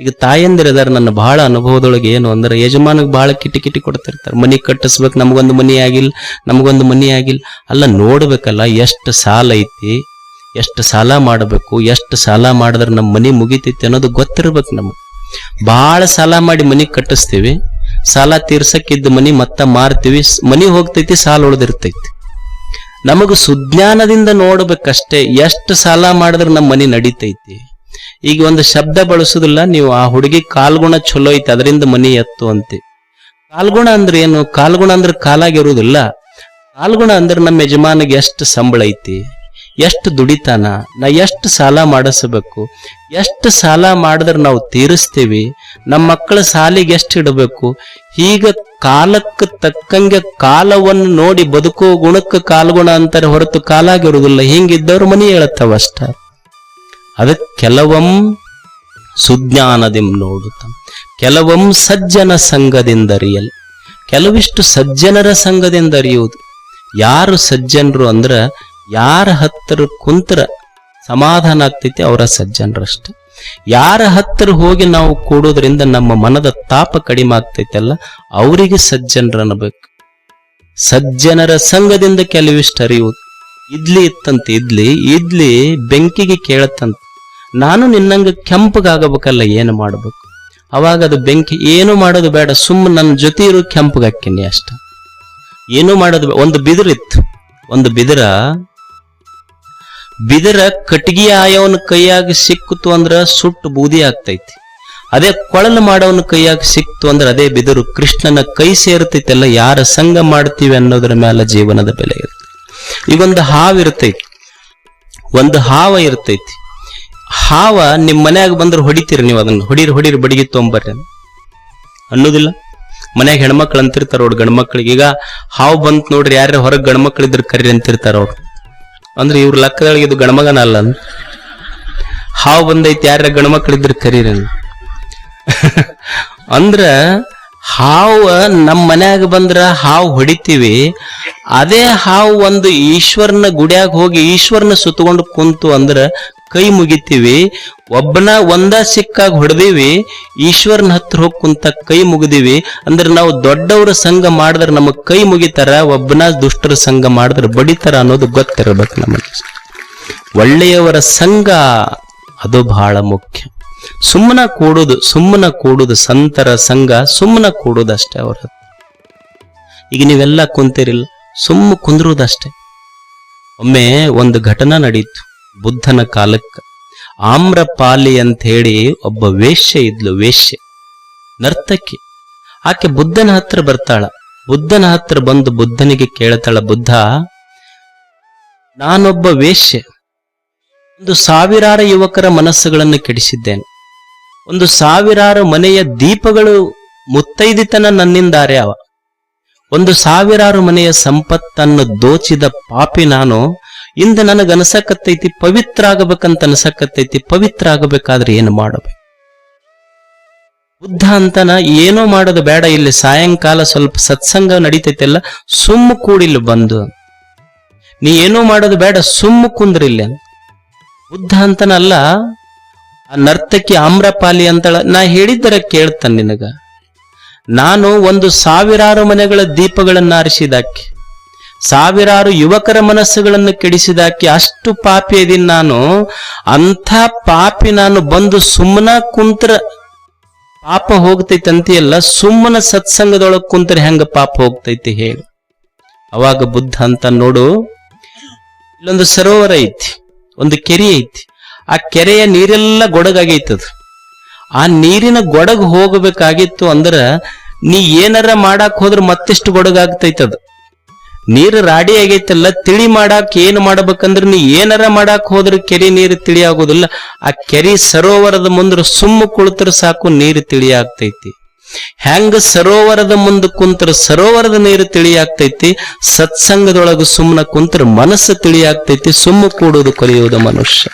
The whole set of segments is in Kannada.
ಈಗ ತಾಯಂದಿರದಾರ ನನ್ನ ಬಹಳ ಅನುಭವದೊಳಗೆ ಏನು ಅಂದ್ರೆ ಯಜಮಾನಗ್ ಬಹಳ ಕಿಟಿ ಕಿಟಿ ಕೊಡ್ತಿರ್ತಾರೆ. ಮನಿ ಕಟ್ಟಿಸ್ಬೇಕು, ನಮಗೊಂದು ಮನಿ ಆಗಿಲ್ಲ, ನಮಗೊಂದು ಮನಿ ಆಗಿಲ್ಲ. ಅಲ್ಲ, ನೋಡ್ಬೇಕಲ್ಲ, ಎಷ್ಟು ಸಾಲ ಐತಿ, ಎಷ್ಟು ಸಾಲ ಮಾಡಬೇಕು, ಎಷ್ಟು ಸಾಲ ಮಾಡಿದ್ರೆ ನಮ್ಮ ಮನಿ ಮುಗಿತೈತಿ ಅನ್ನೋದು ಗೊತ್ತಿರ್ಬೇಕು ನಮಗೆ. ಬಹಳ ಸಾಲ ಮಾಡಿ ಮನಿ ಕಟ್ಟಿಸ್ತೀವಿ, ಸಾಲ ತೀರ್ಸಕ್ಕಿದ್ದ ಮನಿ ಮತ್ತ ಮಾರ್ತೀವಿ ಮನಿ ಹೋಗ್ತೈತಿ, ಸಾಲ ಉಳ್ದಿರ್ತೈತಿ. ನಮಗ ಸುಜ್ಞಾನದಿಂದ ನೋಡ್ಬೇಕಷ್ಟೇ, ಎಷ್ಟು ಸಾಲ ಮಾಡಿದ್ರೆ ನಮ್ಮ ಮನಿ ನಡೀತೈತಿ. ಈಗ ಒಂದು ಶಬ್ದ ಬಳಸುದಿಲ್ಲ, ನೀವು ಆ ಹುಡುಗಿ ಕಾಲ್ಗುಣ ಚಲೋ ಐತೆ, ಅದರಿಂದ ಮನಿ ಎತ್ತು ಅಂತೆ. ಕಾಲ್ಗುಣ ಅಂದ್ರೆ ಏನು? ಕಾಲ್ಗುಣ ಅಂದ್ರೆ ಕಾಲಾಗಿರುವುದಿಲ್ಲ ಕಾಲ್ಗುಣ ಅಂದ್ರೆ ನಮ್ಮ ಯಜಮಾನಿಗೆ ಎಷ್ಟು ಸಂಬಳ ಐತಿ, ಎಷ್ಟು ದುಡಿತಾನ, ನಾ ಎಷ್ಟು ಸಾಲ ಮಾಡಿಸಬೇಕು, ಎಷ್ಟು ಸಾಲ ಮಾಡಿದ್ರೆ ನಾವು ತೀರಿಸ್ತೀವಿ, ನಮ್ಮ ಮಕ್ಕಳ ಸಾಲಿಗೆ ಎಷ್ಟು ಇಡಬೇಕು, ಹೀಗ ಕಾಲಕ್ಕೆ ತಕ್ಕಂಗೆ ಕಾಲವನ್ನು ನೋಡಿ ಬದುಕೋ ಗುಣಕ್ಕೆ ಕಾಲ್ಗುಣ ಅಂತಾರೆ ಹೊರತು ಕಾಲಾಗಿರುವುದಿಲ್ಲ ಹಿಂಗಿದ್ದವ್ರು ಮನಿ ಹೇಳತ್ತವ ಅಷ್ಟ. ಅದಕ್ಕೆ ಕೆಲವಂ ಸುಜ್ಞಾನದಿಂ ನೋಡುತ್ತ. ಕೆಲವಂ ಸಜ್ಜನ ಸಂಘದಿಂದರಿಯಲ್ ಕೆಲವಿಷ್ಟು ಸಜ್ಜನರ ಸಂಘದಿಂದ ಅರಿಯುವುದು. ಯಾರು ಸಜ್ಜನರು ಅಂದ್ರ ಯಾರ ಹತ್ತಿರ ಕುಂತ್ರ ಸಮಾಧಾನ ಆಗ್ತೈತಿ ಅವರ ಸಜ್ಜನರಷ್ಟೆ. ಯಾರ ಹತ್ತಿರ ಹೋಗಿ ನಾವು ಕೂಡೋದ್ರಿಂದ ನಮ್ಮ ಮನದ ತಾಪ ಕಡಿಮೆ ಆಗ್ತೈತಲ್ಲ, ಅವರಿಗೆ ಸಜ್ಜನರನ್ನಬೇಕು ಸಜ್ಜನರ ಸಂಘದಿಂದ ಕೆಲವಿಷ್ಟು ಅರಿಯುವುದು. ಇದ್ಲಿ ಇತ್ತಂತೆ, ಇದ್ಲಿ ಇದ್ಲಿ ಬೆಂಕಿಗೆ ಕೇಳತ್ತಂತ. ನಾನು ನಿನ್ನಂಗ ಕೆಂಪಗಾಗಬೇಕಲ್ಲ, ಏನು ಮಾಡಬೇಕು? ಅವಾಗ ಅದು ಬೆಂಕಿ, ಏನು ಮಾಡೋದು ಬೇಡ ಸುಮ್ಮ ನನ್ನ ಜೊತೆ ಇರು ಕೆಂಪಗಾಕಿನಿ ಅಷ್ಟ. ಏನು ಮಾಡೋದು ಒಂದು ಬಿದಿರಿತ್ತು ಒಂದು ಬಿದಿರ ಬಿದಿರ ಕಟ್ಗಿ ಆಯವನ ಕೈಯಾಗ ಸಿಕ್ಕಿತು ಅಂದ್ರೆ ಸುಟ್ಟು ಬೂದಿ ಆಗ್ತೈತಿ. ಅದೇ ಕೊಳಲು ಮಾಡೋವನ ಕೈಯಾಗ ಸಿಕ್ತು ಅಂದ್ರೆ ಅದೇ ಬಿದಿರು ಕೃಷ್ಣನ ಕೈ ಸೇರ್ತೈತಲ್ಲ ಯಾರ ಸಂಘ ಮಾಡ್ತೀವಿ ಅನ್ನೋದ್ರ ಮೇಲೆ ಜೀವನದ ಬೆಲೆ ಇರ್ತೈತಿ. ಈಗೊಂದು ಹಾವು ಇರ್ತೈತಿ. ಒಂದು ಹಾವ ಇರ್ತೈತಿ. ಹಾವ ನಿಮ್ಮ ಮನ್ಯಾಗ ಬಂದ್ರೆ ಹೊಡಿತೀರಿ ನೀವು ಅದನ್ನ. ಹೊಡೀರಿ ಹೊಡೀರಿ, ಬಡಿಗೆ ತೊಂಬರ್ರಿ. ಅನ್ನೋದಿಲ್ಲ. ಮನ್ಯಾಗ ಹೆಣ್ಮಕ್ಳು ಅಂತಿರ್ತಾರ ಅವ್ರು ಗಂಡ್ಮಕ್ಳಿಗೆ. ಈಗ ಹಾವು ಬಂತ ನೋಡ್ರಿ ಯಾರ್ಯಾರ ಹೊರಗೆ ಗಂಡ್ಮಕ್ಳು ಇದ್ರ ಕರೀರಿ ಅಂತಿರ್ತಾರ ಅವ್ರು. ಅಂದ್ರೆ ಇವ್ರ ಲೆಕ್ಕದೊಳಗೆ ಇದು ಗಣಮಗನ ಅಲ್ಲ ಹಾವು ಬಂದೈತಿ ಯಾರ ಗಂಡ್ಮಕ್ಳು ಇದ್ರ ಕರೀರಿ. ಅಂದ್ರ ಹಾವು ನಮ್ಮ ಮನ್ಯಾಗ ಬಂದ್ರ ಹಾವು ಹೊಡಿತೀವಿ. ಅದೇ ಹಾವು ಒಂದು ಈಶ್ವರನ ಗುಡಿಯಾಗ ಹೋಗಿ ಈಶ್ವರನ ಸುತ್ತಕೊಂಡು ಕುಂತು ಅಂದ್ರ ಕೈ ಮುಗಿತೀವಿ, ಒಬ್ಬನ ಒಂದ ಸಿಕ್ಕಾಗ ಹೊಡೆದೀವಿ, ಈಶ್ವರನ ಹತ್ರ ಹೋಗಿ ಕುಂತ ಕೈ ಮುಗಿದಿವಿ. ಅಂದ್ರೆ ನಾವು ದೊಡ್ಡವರ ಸಂಘ ಮಾಡಿದ್ರೆ ನಮಗ್ ಕೈ ಮುಗಿತಾರ, ಒಬ್ಬನ ದುಷ್ಟರ ಸಂಘ ಮಾಡಿದ್ರೆ ಬಡಿತಾರ ಅನ್ನೋದು ಗೊತ್ತಿರಬೇಕು ನಮಗೆ. ಒಳ್ಳೆಯವರ ಸಂಘ, ಅದು ಬಹಳ ಮುಖ್ಯ. ಸುಮ್ಮನ ಕೂಡುದು ಸುಮ್ಮನ ಕೂಡುದು ಸಂತರ ಸಂಘ, ಸುಮ್ಮನ ಕೂಡುದಷ್ಟೇ ಅವರ ಈಗ ನೀವೆಲ್ಲ ಕುಂತಿರಿಲ್ಲ, ಸುಮ್ಮ ಕುಂದ್ರುದಷ್ಟೇ. ಒಮ್ಮೆ ಒಂದು ಘಟನಾ ನಡೀತು. ಬುದ್ಧನ ಕಾಲಕ್ಕೆ ಆಮ್ರಪಾಲಿ ಅಂತ ಹೇಳಿ ಒಬ್ಬ ವೇಶ್ಯ ಇದ್ಲು, ವೇಶ್ಯ, ನರ್ತಕಿ. ಆಕೆ ಬುದ್ಧನ ಹತ್ರ ಬರ್ತಾಳ. ಬುದ್ಧನ ಹತ್ರ ಬಂದು ಬುದ್ಧನಿಗೆ ಕೇಳ್ತಾಳ, ಬುದ್ಧ, ನಾನೊಬ್ಬ ವೇಶ್ಯೆ. ಒಂದು ಸಾವಿರಾರು ಯುವಕರ ಮನಸ್ಸುಗಳನ್ನು ಕೆಡಿಸಿದ್ದೇನೆ. ಒಂದು ಸಾವಿರಾರು ಮನೆಯ ದೀಪಗಳು ಮುತ್ತೈದಿತನ ನನ್ನಿಂದಾರೆ ಅವ. ಒಂದು ಸಾವಿರಾರು ಮನೆಯ ಸಂಪತ್ತನ್ನು ದೋಚಿದ ಪಾಪಿ ನಾನು ಇಂದ ನನಗನಸಕತ್ತೈತಿ ಪವಿತ್ರ ಆಗಬೇಕಂತ ಅನಸಕತ್ತೈತಿ ಪವಿತ್ರ ಆಗಬೇಕಾದ್ರೆ ಏನು ಮಾಡಬೇಕು ಬುದ್ಧ ಅಂತನ ಏನೋ ಮಾಡೋದು ಬೇಡ, ಇಲ್ಲಿ ಸಾಯಂಕಾಲ ಸ್ವಲ್ಪ ಸತ್ಸಂಗ ನಡೀತೈತೆಲ್ಲ, ಸುಮ್ಮ ಕೂಡಿಲ್ಲ ಬಂದು. ನೀ ಏನೋ ಮಾಡೋದು ಬೇಡ, ಸುಮ್ಮ ಕುಂದ್ರಿಲ್ಲ ಬುದ್ಧ ಅಂತನಲ್ಲ, ಆ ನರ್ತಕಿ ಆಮ್ರಪಾಲಿ ಅಂತಳ, ನಾ ಹೇಳಿದ್ದರ ಕೇಳ್ತಾನೆ ನಿನಗ. ನಾನು ಒಂದು ಸಾವಿರಾರು ಮನೆಗಳ ದೀಪಗಳನ್ನ ಆರಿಸಿದಾಕಿ ಸಾವಿರಾರು ಯುವಕರ ಮನಸ್ಸುಗಳನ್ನು ಕೆಡಿಸಿದಾಕಿ ಅಷ್ಟು ಪಾಪಿ ಇದೀನಿ ನಾನು. ಅಂಥ ಪಾಪಿ ನಾನು ಬಂದು ಸುಮ್ಮನ ಕುಂತ್ರ ಪಾಪ ಹೋಗ್ತೈತಿ ಅಂತೀಯಲ್ಲ, ಸುಮ್ಮನ ಸತ್ಸಂಗದೊಳಗೆ ಕುಂತ್ರೆ ಹೆಂಗ ಪಾಪ ಹೋಗ್ತೈತಿ ಹೇಳಿ. ಅವಾಗ ಬುದ್ಧ ಅಂತ ನೋಡು, ಇಲ್ಲೊಂದು ಸರೋವರ ಐತಿ, ಒಂದು ಕೆರೆ ಐತಿ. ಆ ಕೆರೆಯ ನೀರೆಲ್ಲ ಗೊಡಗಾಗೈತದ. ಆ ನೀರಿನ ಗೊಡಗ್ ಹೋಗಬೇಕಾಗಿತ್ತು ಅಂದ್ರ ನೀ ಏನಾರ ಮಾಡಾಕ್ ಹೋದ್ರ ಮತ್ತಿಷ್ಟು ಗೊಡಗಾಗ್ತೈತದ. ನೀರು ರಾಡಿ ಆಗೈತಲ್ಲ, ತಿಳಿ ಮಾಡಾಕ್ ಏನ್ ಮಾಡ್ಬೇಕಂದ್ರ ನೀ ಏನಾರ ಮಾಡಾಕ್ ಹೋದ್ರೆ ಕೆರೆ ನೀರು ತಿಳಿ ಆಗೋದಿಲ್ಲ. ಆ ಕೆರೆ ಸರೋವರದ ಮುಂದ್ರ ಸುಮ್ಮ ಕುಳಿತರ ಸಾಕು ನೀರು ತಿಳಿ ಆಗ್ತೈತಿ. ಹೆಂಗ ಸರೋವರದ ಮುಂದೆ ಕುಂತರ ಸರೋವರದ ನೀರು ತಿಳಿ ಆಗ್ತೈತಿ, ಸತ್ಸಂಗದೊಳಗ ಸುಮ್ಮನ ಕುಂತರ ಮನಸ್ಸು ತಿಳಿ ಆಗ್ತೈತಿ, ಸುಮ್ಮ ಕೂಡುವುದು ಕಲಿಯುವುದು ಮನುಷ್ಯ.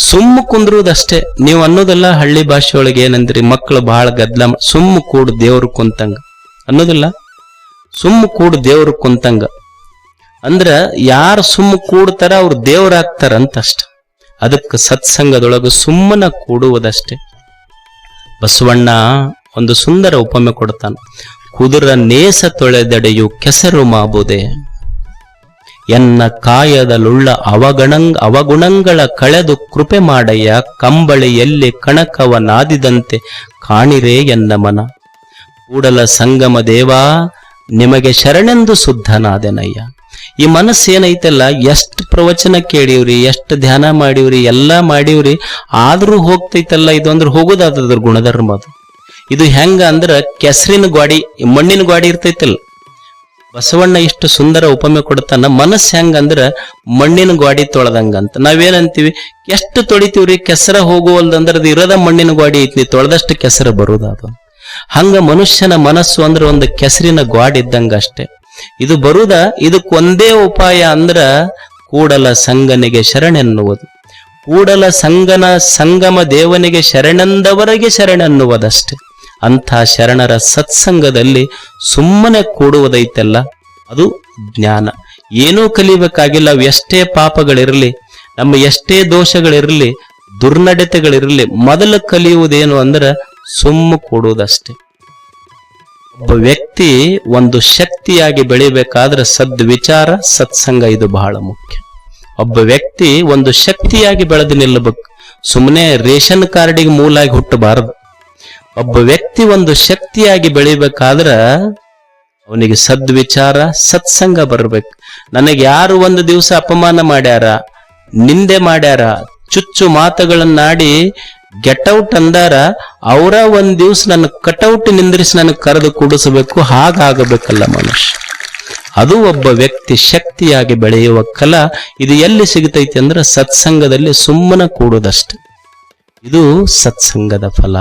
ಸುಮ್ಮ ಕುಂದ್ರುದಷ್ಟೇ ನೀವು ಅನ್ನೋದಲ್ಲ ಹಳ್ಳಿ ಭಾಷೆ ಒಳಗೆ ಏನಂದ್ರಿ? ಮಕ್ಕಳು ಬಹಳ ಗದ್ಲ ಮಾ- ಸುಮ್ಮ ಕೂಡು ದೇವ್ರು ಕುಂತಂಗ. ಅನ್ನೋದಿಲ್ಲ? ಸುಮ್ಮ ಕೂಡು ದೇವ್ರು ಕುಂತಂಗ. ಅಂದ್ರ ಯಾರು ಸುಮ್ಮ ಕೂಡ್ತಾರ ಅವ್ರು ದೇವ್ರಾಗ್ತಾರ ಅಂತಷ್ಟ. ಅದಕ್ಕೆ ಸತ್ಸಂಗದೊಳಗ ಸುಮ್ಮನ ಕೂಡುವುದಷ್ಟೇ. ಬಸವಣ್ಣ ಒಂದು ಸುಂದರ ಉಪಮೆ ಕೊಡ್ತಾನ. ಕುದುರ ನೇಸ ತೊಳೆದಡೆಯು ಕೆಸರು ಮಾಬುದೆ. ಎನ್ನ ಕಾಯದಲುಳ್ಳ ಅವಗಣಂಗ್ ಅವಗುಣಗಳ ಕಳೆದು ಕೃಪೆ ಮಾಡಯ್ಯ ಕಂಬಳಿಯಲ್ಲಿ ಕಣಕವ ನಾದಿದಂತೆ ಕಾಣಿರೇ ಎನ್ನ ಮನ. ಕೂಡಲ ಸಂಗಮ ದೇವಾ ನಿಮಗೆ ಶರಣೆಂದು ಶುದ್ಧನಾದೆನಯ್ಯ. ಈ ಮನಸ್ಸು ಏನೈತಲ್ಲ ಎಷ್ಟು ಪ್ರವಚನ ಕೇಳಿವ್ರಿ, ಎಷ್ಟು ಧ್ಯಾನ ಮಾಡಿವ್ರಿ, ಎಲ್ಲ ಮಾಡಿವ್ರಿ, ಆದ್ರೂ ಹೋಗ್ತೈತಲ್ಲ ಇದು ಅಂದ್ರೆ ಹೋಗೋದಾದ್ರ ಗುಣಧರ್ಮ ಅದು. ಇದು ಹೆಂಗ ಅಂದ್ರ ಕೆಸರಿನ ಗಾಡಿ ಮಣ್ಣಿನ ಗಾಡಿ ಇರ್ತೈತಲ್ಲ. ಬಸವಣ್ಣ ಇಷ್ಟು ಸುಂದರ ಉಪಮೆ ಕೊಡ್ತಾನ, ಮನಸ್ಸು ಹೆಂಗಂದ್ರ ಮಣ್ಣಿನ ಗಾಡಿ ತೊಳೆದಂಗಂತ. ನಾವೇನಂತೀವಿ, ಎಷ್ಟು ತೊಳಿತೀವ್ರಿ, ಕೆಸರ ಹೋಗುವಲ್ದಂದ್ರ ಅದು ಇರೋದ ಮಣ್ಣಿನ ಗಾಡಿ ಐತಿ ತೊಳೆದಷ್ಟು ಕೆಸರ ಬರುದ ಅದು. ಹಂಗ ಮನುಷ್ಯನ ಮನಸ್ಸು ಅಂದ್ರೆ ಒಂದು ಕೆಸರಿನ ಗ್ವಾಡ್ ಇದ್ದಂಗ ಅಷ್ಟೇ. ಇದು ಬರುದ ಇದಕ್ಕೆ ಒಂದೇ ಉಪಾಯ ಅಂದ್ರ ಕೂಡಲ ಸಂಗನಿಗೆ ಶರಣೆನ್ನುವುದು. ಕೂಡಲ ಸಂಗನ ಸಂಗಮ ದೇವನಿಗೆ ಶರಣಂದವರಿಗೆ ಶರಣೆನ್ನುವುದಷ್ಟೇ. ಅಂಥ ಶರಣರ ಸತ್ಸಂಗದಲ್ಲಿ ಸುಮ್ಮನೆ ಕೂಡುವುದೈತಲ್ಲ, ಅದು ಜ್ಞಾನ. ಏನೂ ಕಲಿಬೇಕಾಗಿಲ್ಲ, ಎಷ್ಟೇ ಪಾಪಗಳಿರಲಿ, ನಮ್ಮ ಎಷ್ಟೇ ದೋಷಗಳಿರಲಿ, ದುರ್ನಡತೆಗಳಿರಲಿ, ಮೊದಲು ಕಲಿಯುವುದೇನು ಅಂದ್ರೆ ಸುಮ್ಮ ಕೊಡುವುದಷ್ಟೇ. ಒಬ್ಬ ವ್ಯಕ್ತಿ ಒಂದು ಶಕ್ತಿಯಾಗಿ ಬೆಳಿಬೇಕಾದ್ರೆ ಸದ್ವಿಚಾರ, ಸತ್ಸಂಗ ಇದು ಬಹಳ ಮುಖ್ಯ. ಒಬ್ಬ ವ್ಯಕ್ತಿ ಒಂದು ಶಕ್ತಿಯಾಗಿ ಬೆಳೆದು ನಿಲ್ಲಬೇಕು. ಸುಮ್ಮನೆ ರೇಷನ್ ಕಾರ್ಡಿಗೆ ಮೂಲಾಗಿ ಹುಟ್ಟಬಾರದು. ಒಬ್ಬ ವ್ಯಕ್ತಿ ಒಂದು ಶಕ್ತಿಯಾಗಿ ಬೆಳಿಬೇಕಾದ್ರ ಅವನಿಗೆ ಸದ್ವಿಚಾರ, ಸತ್ಸಂಗ ಬರಬೇಕು. ನನಗೆ ಯಾರು ಒಂದು ದಿವಸ ಅಪಮಾನ ಮಾಡ್ಯಾರ, ನಿಂದೆ ಮಾಡ್ಯಾರ, ಚುಚ್ಚು ಮಾತುಗಳನ್ನಾಡಿ ಗೆಟೌಟ್ ಅಂದಾರ, ಅವರ ಒಂದ್ ದಿವ್ಸ ನನ್ನ ಕಟೌಟ್ ನಿಂದ್ರಿಸಿ ನನಗೆ ಕರೆದು ಕೂಡಿಸಬೇಕು, ಹಾಗಾಗಬೇಕಲ್ಲ ಮನುಷ್ಯ. ಅದು ಒಬ್ಬ ವ್ಯಕ್ತಿ ಶಕ್ತಿಯಾಗಿ ಬೆಳೆಯುವ ಕಲ, ಇದು ಎಲ್ಲಿ ಸಿಗತೈತಿ ಅಂದ್ರೆ ಸತ್ಸಂಗದಲ್ಲಿ ಸುಮ್ಮನೆ ಕೂಡುದಷ್ಟೇ. ಇದು ಸತ್ಸಂಗದ ಫಲ.